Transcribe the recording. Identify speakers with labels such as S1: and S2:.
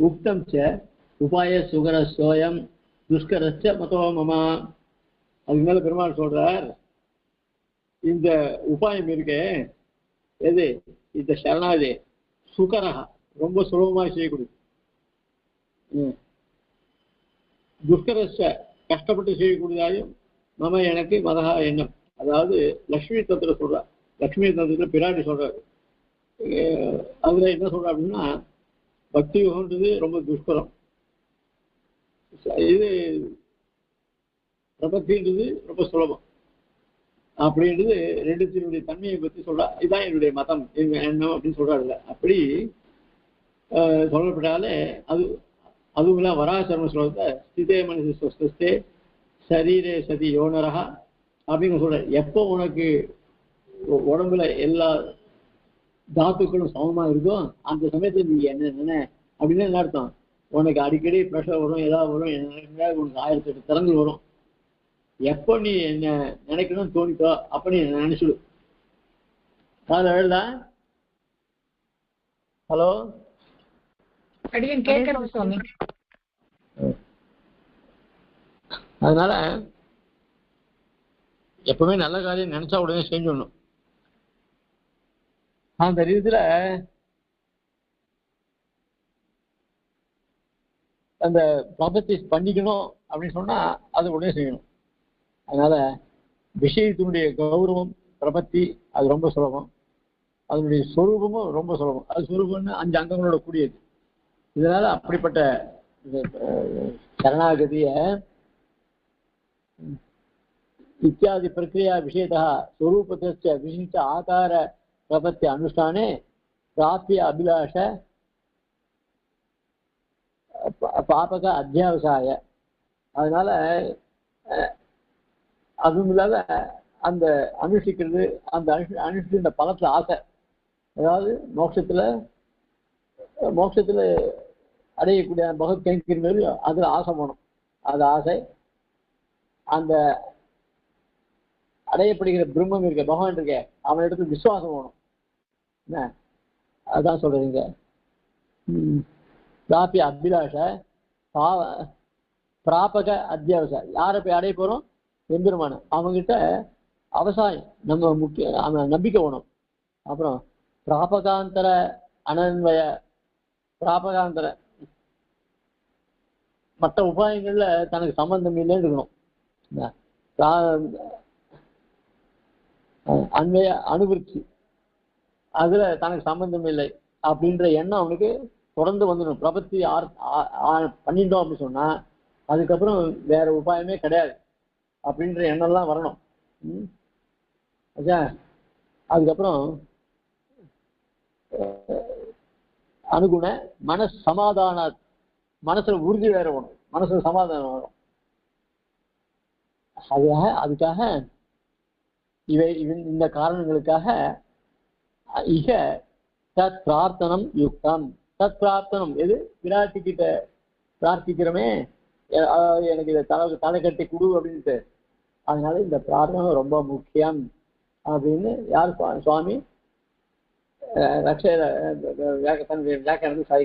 S1: उक्तं च உபாய சுகர சோயம் துஷ்கரச்ச மதோ மமா மேல பெருமாள் சொல்றார் இந்த உபாயம் இருக்கே எது? இந்த சரணாதி சுகரகா ரொம்ப சுலபமாக செய்யக்கூடியது ம். துஷ்கரச்ச கஷ்டப்பட்டு செய்யக்கூடியதாயும் மம எனக்கு மதகா எண்ணம். அதாவது லக்ஷ்மி தந்திர சொல்றா லக்ஷ்மி தந்திரத்தில் பிராட்டி சொல்றாரு. அஹ் அதுல என்ன சொல்றா அப்படின்னா பக்தி யோகன்றது ரொம்ப துஷ்கரம் இது பிரபத்தின்றது ரொம்ப சுலபம். அப்படின்றது ரெண்டுத்தினுடைய தன்மையை பத்தி சொல்றா. இதுதான் என்னுடைய மதம். இது எண்ணம் அப்படின்னு சொல்றாருல்ல. அப்படி சொல்லப்பட்டாலே அது அதுவும் வராசர்ம ஸ்லோகத்தை ஸ்திதே மனசு ஸ்வஸ்தே சரீரே சதி யோனரகா அப்படின்னு சொல்ற எப்போ உனக்கு உடம்புல எல்லா தாத்துக்களும் சமமா இருக்கோ அந்த சமயத்துல நீ என்ன நினை அப்படின்னு என்ன அர்த்தம்? உனக்கு அடிக்கடி ப்ரெஷர் வரும் ஏதாவது வரும் என்ன உனக்கு ஆயிரத்தி எட்டு திறங்கள் வரும். எப்போ நீ என்ன நினைக்கணும்னு தோணிக்கோ அப்ப நீ என்ன நினைச்சுடு. கால எழுதா ஹலோ? அதனால எப்பவுமே நல்ல காரியம் நினைச்சா உடனே செஞ்சிடணும். அந்த இதுல அந்த ப்ராப்பர்ட்டிஸ் பண்ணிக்கணும் அப்படின்னு சொன்னா அது உடனே செய்யணும். அதனால விஷயத்தினுடைய கௌரவம் பிரபத்தி அது ரொம்ப சுலபம். அதனுடைய சுரூபமும் ரொம்ப சுலபம். அது சுரூபம்னு அஞ்சு அங்கங்களோட கூடியது. இதனால அப்படிப்பட்ட சரணாகதிய இத்தியாதி பிரக்ரியா விஷயத்தா ஸ்வரூபத்திய விசிஷ்ட ஆதார प्रपत्य अनुष्ठाने प्राप्य अभिलाष ப- பாபக அத்தியாவசாய அதனால அஹ், அதுவும் இல்லாத அந்த அனுஷ்டிக்கிறது அந்த அனுஷ்டி அனுஷ்டிந்த பலத்துல ஆசை அதாவது மோட்சத்துல மோட்சத்துல அடையக்கூடிய பகவத் கைங்கிறது அதுல ஆசை போகணும் அது ஆசை அந்த அடையப்படுகிற பிரம்மம் இருக்க பகவான் இருக்க அவன் இடத்துல விசுவாசம் வேணும் என்ன? அதான் சொல்றீங்க. பிராபிய அபிலாஷ பாவ பிராபக அத்தியாவச. யாரை போய் அடைய போறோம்? எம்பெருமான. அவங்கிட்ட அவசாயம். நம்ம முக்கிய அவன் நம்பிக்கை வேணும். அப்புறம் பிராபகாந்தர அனன்வய பிராபகாந்தர. மற்ற உபாயங்கள்ல தனக்கு சம்பந்தம் இல்லைன்னு இருக்கணும். அன்வய அனுபவிச்சு அதுல தனக்கு சம்பந்தம் இல்லை அப்படின்ற எண்ணம் அவனுக்கு தொடர்ந்து வந்துடும். பிரபத்தி ஆர் பண்ணிட்டோம் அப்படின்னு சொன்னா அதுக்கப்புறம் வேற உபாயமே கிடையாது அப்படின்ற எண்ணம்லாம் வரணும். அதுக்கப்புறம் அஹ், அனுகுண மனசு சமாதான மனசுல உறுதி வேற வரும் மனசுல சமாதானம் வரும். அதுக்காக அதுக்காக இவை இவன் இந்த காரணங்களுக்காக இக தத் பிரார்த்தனம் யுக்தம். தத் பிரார்த்தனம் எது? விராட்டி கிட்ட பிரார்த்திக்கிறோமே. அதாவது எனக்கு இதை தலை தலை கட்டி கொடு அப்படின்ட்டு அதனால இந்த பிரார்த்தனை ரொம்ப முக்கியம் அப்படின்னு யார் சுவாமி? அஹ், ரக்ஷ தன்னுடைய வியாக்கரணத்தை சாதிக்கிறார்